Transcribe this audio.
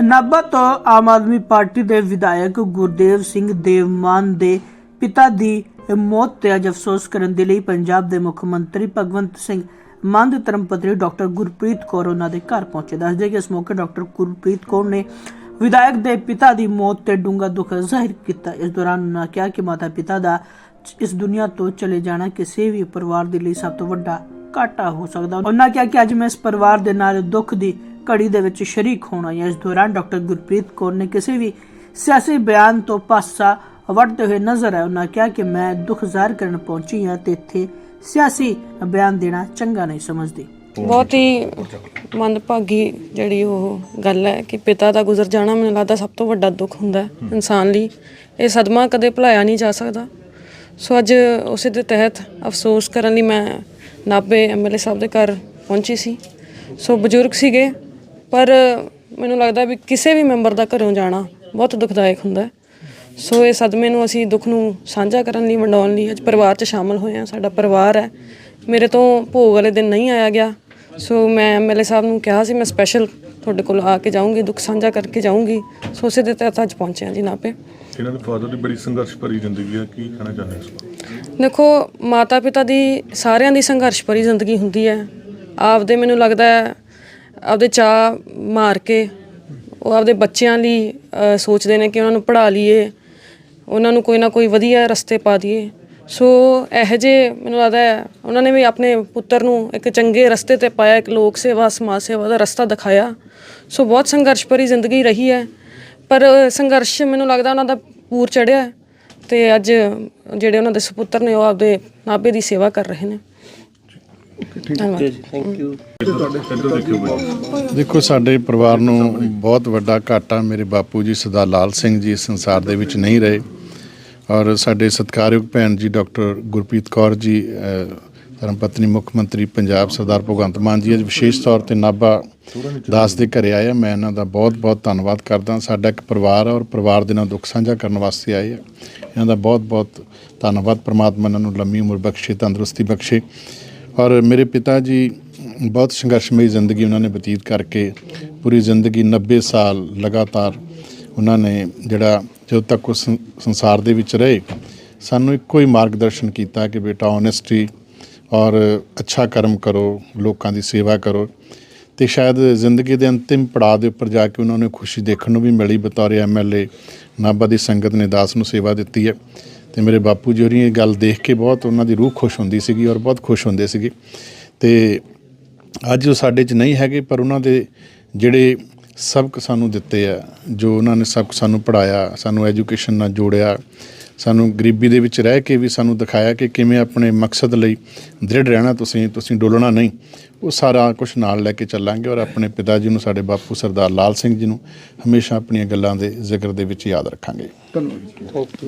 ਨਾਭਾ ਤੋਂ ਆਮ ਆਦਮੀ ਪਾਰਟੀ ਦੇ ਵਿਧਾਇਕ ਗੁਰਦੇਵ ਸਿੰਘ ਦੇਵਮਾਨ ਦੇ ਪਿਤਾ ਦੀ ਮੌਤ ਤੇ ਅੱਜ ਅਫਸੋਸ ਕਰਨ ਦੇ ਲਈ ਪੰਜਾਬ ਦੇ ਮੁੱਖ ਮੰਤਰੀ ਭਗਵੰਤ ਸਿੰਘ ਮਾਨ ਦੇ ਧਰਮਪਤਨੀ ਡਾਕਟਰ ਗੁਰਪ੍ਰੀਤ ਕੌਰ ਉਹਨਾਂ ਦੇ ਘਰ ਪਹੁੰਚੇ। ਦੱਸਦੇ ਕਿ ਇਸ ਮੌਕੇ ਡਾਕਟਰ ਗੁਰਪ੍ਰੀਤ ਕੌਰ ਨੇ ਵਿਧਾਇਕ ਦੇ ਪਿਤਾ ਦੀ ਮੌਤ ਤੇ ਡੂੰਘਾ ਦੁੱਖ ਜ਼ਾਹਿਰ ਕੀਤਾ। ਇਸ ਦੌਰਾਨ ਉਹਨਾਂ ਕਿਹਾ ਕਿ ਮਾਤਾ ਪਿਤਾ ਦਾ ਇਸ ਦੁਨੀਆ ਤੋਂ ਚਲੇ ਜਾਣਾ ਕਿਸੇ ਵੀ ਪਰਿਵਾਰ ਦੇ ਲਈ ਸਭ ਤੋਂ ਵੱਡਾ ਘਾਟਾ ਹੋ ਸਕਦਾ। ਉਹਨਾਂ ਕਿਹਾ ਕਿ ਅੱਜ ਮੈਂ ਇਸ ਪਰਿਵਾਰ ਦੇ ਨਾਲ ਦੁੱਖ ਦੀ ਘੜੀ ਦੇ ਵਿੱਚ ਸ਼ਰੀਕ ਹੋਣਾ ਹੈ ਇਸ ਦੌਰਾਨ ਡਾਕਟਰ ਗੁਰਪ੍ਰੀਤ ਕੌਰ ਨੇ ਕਿਸੇ ਵੀ ਸਿਆਸੀ ਬਿਆਨ ਤੋਂ ਪਾਸਾ ਵਟਦੇ ਹੋਏ ਨਜ਼ਰ ਆਏ। ਉਹਨਾਂ ਕਿਹਾ ਕਿ ਮੈਂ ਦੁੱਖ ਜ਼ਾਹਰ ਕਰਨ ਪਹੁੰਚੀ ਹਾਂ ਤੇ ਇੱਥੇ ਸਿਆਸੀ ਬਿਆਨ ਦੇਣਾ ਚੰਗਾ ਨਹੀਂ ਸਮਝਦੀ। ਬਹੁਤ ਹੀ ਮੰਦਭਾਗੀ ਜਿਹੜੀ ਉਹ ਗੱਲ ਹੈ ਕਿ ਪਿਤਾ ਦਾ ਗੁਜ਼ਰ ਜਾਣਾ ਮੈਨੂੰ ਲੱਗਦਾ ਸਭ ਤੋਂ ਵੱਡਾ ਦੁੱਖ ਹੁੰਦਾ ਹੈ ਇਨਸਾਨ ਲਈ। ਇਹ ਸਦਮਾ ਕਦੇ ਭੁਲਾਇਆ ਨਹੀਂ ਜਾ ਸਕਦਾ। ਸੋ ਅੱਜ ਉਸੇ ਦੇ ਤਹਿਤ ਅਫਸੋਸ ਕਰਨ ਲਈ ਮੈਂ ਨਾਭੇ ਐਮਐਲਏ ਸਾਹਿਬ ਦੇ ਘਰ ਪਹੁੰਚੀ ਸੀ। ਸੋ ਬਜ਼ੁਰਗ ਸੀਗੇ। ਪਰ ਮੈਨੂੰ ਲੱਗਦਾ ਵੀ ਕਿਸੇ ਵੀ ਮੈਂਬਰ ਦਾ ਘਰੋਂ ਜਾਣਾ ਬਹੁਤ ਦੁਖਦਾਇਕ ਹੁੰਦਾ ਹੈ। ਸੋ ਇਹ ਸਦਮੇ ਨੂੰ ਅਸੀਂ ਦੁੱਖ ਨੂੰ ਸਾਂਝਾ ਕਰਨ ਲਈ ਵੰਡਾਉਣ ਲਈ ਅੱਜ ਪਰਿਵਾਰ 'ਚ ਸ਼ਾਮਲ ਹੋਏ ਹਾਂ। ਸਾਡਾ ਪਰਿਵਾਰ ਹੈ। ਮੇਰੇ ਤੋਂ ਭੋਗ ਵਾਲੇ ਦਿਨ ਨਹੀਂ ਆਇਆ ਗਿਆ। ਸੋ ਮੈਂ ਐਮਐਲਏ ਸਾਹਿਬ ਨੂੰ ਕਿਹਾ ਸੀ ਮੈਂ ਸਪੈਸ਼ਲ ਤੁਹਾਡੇ ਕੋਲ ਆ ਕੇ ਜਾਊਂਗੀ ਦੁੱਖ ਸਾਂਝਾ ਕਰਕੇ ਜਾਊਂਗੀ। ਸੋ ਉਸੇ ਦੇ ਤਹਿਤ ਅੱਜ ਪਹੁੰਚੇ ਹਾਂ ਜੀ ਨਾਪੇ ਇਹਨਾਂ ਦੇ ਫਾਦਰ ਦੀ ਬੜੀ ਸੰਘਰਸ਼ ਭਰੀ ਜ਼ਿੰਦਗੀ ਹੈ। ਕੀ ਕਹਿਣਾ ਚਾਹੁੰਦੇ ਹੋ ਇਸ ਬਾਰੇ? ਦੇਖੋ ਮਾਤਾ ਪਿਤਾ ਦੀ ਸਾਰਿਆਂ ਦੀ ਸੰਘਰਸ਼ ਭਰੀ ਜ਼ਿੰਦਗੀ ਹੁੰਦੀ ਹੈ। ਆਪਦੇ ਮੈਨੂੰ ਲੱਗਦਾ ਹੈ ਆਪਦੇ ਚਾਹ ਮਾਰ ਕੇ ਉਹ ਆਪਦੇ ਬੱਚਿਆਂ ਲਈ ਅ, ਸੋਚਦੇ ਨੇ ਕਿ ਉਹਨਾਂ ਨੂੰ ਪੜ੍ਹਾ ਲਈਏ ਉਹਨਾਂ ਨੂੰ ਕੋਈ ਨਾ ਕੋਈ ਵਧੀਆ ਰਸਤੇ ਪਾ ਦਈਏ। ਸੋ ਇਹੋ ਜਿਹੇ ਮੈਨੂੰ ਲੱਗਦਾ ਹੈ ਉਹਨਾਂ ਨੇ ਵੀ ਆਪਣੇ ਪੁੱਤਰ ਨੂੰ ਇੱਕ ਚੰਗੇ ਰਸਤੇ ਤੇ ਪਾਇਆ ਇੱਕ ਲੋਕ ਸੇਵਾ ਸਮਾਜ ਸੇਵਾ ਦਾ ਰਸਤਾ ਦਿਖਾਇਆ। ਸੋ ਬਹੁਤ ਸੰਘਰਸ਼ ਭਰੀ ਜ਼ਿੰਦਗੀ ਰਹੀ ਹੈ। ਪਰ ਸੰਘਰਸ਼ ਮੈਨੂੰ ਲੱਗਦਾ ਉਹਨਾਂ ਦਾ ਪੂਰ ਚੜਿਆ ਤੇ ਅੱਜ ਜਿਹੜੇ ਉਹਨਾਂ ਦੇ ਸੁਪੁੱਤਰ ਨੇ ਉਹ ਆਪਦੇ ਨਾਭੇ ਦੀ ਸੇਵਾ ਕਰ ਰਹੇ ਨੇ। ਦੇਖੋ ਸਾਡੇ ਪਰਿਵਾਰ ਨੂੰ ਬਹੁਤ ਵੱਡਾ ਘਾਟਾ ਮੇਰੇ ਬਾਪੂ ਜੀ ਸਰਦਾਰ ਲਾਲ ਸਿੰਘ ਜੀ ਇਸ ਸੰਸਾਰ ਦੇ ਵਿੱਚ ਨਹੀਂ ਰਹੇ। ਔਰ ਸਾਡੇ ਸਤਿਕਾਰਯੋਗ ਭੈਣ ਜੀ ਡਾਕਟਰ ਗੁਰਪ੍ਰੀਤ ਕੌਰ ਜੀ ਧਰਮ ਪਤਨੀ ਮੁੱਖ ਮੰਤਰੀ ਪੰਜਾਬ ਸਰਦਾਰ ਭਗਵੰਤ ਮਾਨ ਜੀ ਅੱਜ ਵਿਸ਼ੇਸ਼ ਤੌਰ ਤੇ ਨਾਭਾ ਦਾਸ ਦੇ ਘਰੇ ਆਏ ਆ। ਮੈਂ ਇਹਨਾਂ ਦਾ ਬਹੁਤ ਬਹੁਤ ਧੰਨਵਾਦ ਕਰਦਾ। ਸਾਡਾ ਇੱਕ ਪਰਿਵਾਰ ਹੈ ਔਰ ਪਰਿਵਾਰ ਦੇ ਨਾਲ ਦੁੱਖ ਸਾਂਝਾ ਕਰਨ ਵਾਸਤੇ ਆਏ ਆ। ਇਹਨਾਂ ਦਾ ਬਹੁਤ ਬਹੁਤ ਧੰਨਵਾਦ। ਪ੍ਰਮਾਤਮਾ ਇਹਨਾਂ ਨੂੰ ਲੰਮੀ ਉਮਰ ਬਖਸ਼ੇ ਤੰਦਰੁਸਤੀ ਬਖਸ਼ੇ। ਔਰ ਮੇਰੇ ਪਿਤਾ ਜੀ ਬਹੁਤ ਸੰਘਰਸ਼ਮਈ ਜ਼ਿੰਦਗੀ ਉਹਨਾਂ ਨੇ ਬਤੀਤ ਕਰਕੇ ਪੂਰੀ ਜ਼ਿੰਦਗੀ 90 ਸਾਲ ਲਗਾਤਾਰ ਉਹਨਾਂ ਨੇ ਜਿਹੜਾ ਜਦੋਂ ਤੱਕ ਉਸ ਸੰਸਾਰ ਦੇ ਵਿੱਚ ਰਹੇ, ਸਾਨੂੰ ਇੱਕੋ ਹੀ ਮਾਰਗਦਰਸ਼ਨ ਕੀਤਾ ਕਿ ਬੇਟਾ ਓਨੈਸਟੀ ਔਰ ਅੱਛਾ ਕਰਮ ਕਰੋ, ਲੋਕਾਂ ਦੀ ਸੇਵਾ ਕਰੋ ਤੇ ਸ਼ਾਇਦ ਜ਼ਿੰਦਗੀ ਦੇ ਅੰਤਿਮ ਪੜਾਅ ਦੇ ਉੱਪਰ ਜਾ ਕੇ ਉਹਨਾਂ ਨੂੰ ਖੁਸ਼ੀ ਦੇਖਣ ਨੂੰ ਵੀ ਮਿਲੀ ਬਤੌਰ ਐਮਐਲਏ ਨਾਭਾ ਦੀ ਸੰਗਤ ਨੇ ਦਾਸ ਨੂੰ ਸੇਵਾ ਦਿੱਤੀ ਹੈ। ਤੇ ਮੇਰੇ ਬਾਪੂ ਜੀ ਹੋਰੀ ਇਹ ਗੱਲ ਦੇਖ ਕੇ ਬਹੁਤ ਉਹਨਾਂ ਦੀ ਰੂਹ ਖੁਸ਼ ਹੁੰਦੀ ਸੀਗੀ ਔਰ ਬਹੁਤ ਖੁਸ਼ ਹੁੰਦੇ ਸੀਗੇ। ਤੇ ਅੱਜ ਉਹ ਸਾਡੇ 'ਚ ਨਹੀਂ ਹੈਗੇ, ਪਰ ਉਹਨਾਂ ਦੇ ਜਿਹੜੇ ਸਬਕ ਸਾਨੂੰ ਦਿੱਤੇ ਆ, ਜੋ ਉਹਨਾਂ ਨੇ ਸਬਕ ਸਾਨੂੰ ਪੜਾਇਆ ਸਾਨੂੰ ਐਜੂਕੇਸ਼ਨ ਨਾਲ ਜੋੜਿਆ, ਸਾਨੂੰ ਗਰੀਬੀ ਦੇ ਵਿੱਚ ਰਹਿ ਕੇ ਵੀ ਸਾਨੂੰ ਦਿਖਾਇਆ ਕਿ ਕਿਵੇਂ ਆਪਣੇ ਮਕਸਦ ਲਈ ਦ੍ਰਿੜ ਰਹਿਣਾ ਤੁਸੀਂ ਤੁਸੀਂ ਡੋਲਣਾ ਨਹੀਂ, ਉਹ ਸਾਰਾ ਕੁਝ ਨਾਲ ਲੈ ਕੇ ਚੱਲਾਂਗੇ ਔਰ ਆਪਣੇ ਪਿਤਾ ਜੀ ਨੂੰ, ਸਾਡੇ ਬਾਪੂ ਸਰਦਾਰ ਲਾਲ ਸਿੰਘ ਜੀ ਨੂੰ ਹਮੇਸ਼ਾ ਆਪਣੀਆਂ ਗੱਲਾਂ ਦੇ ਜ਼ਿਕਰ ਦੇ ਵਿੱਚ ਯਾਦ ਰੱਖਾਂਗੇ। ਧੰਨਵਾਦ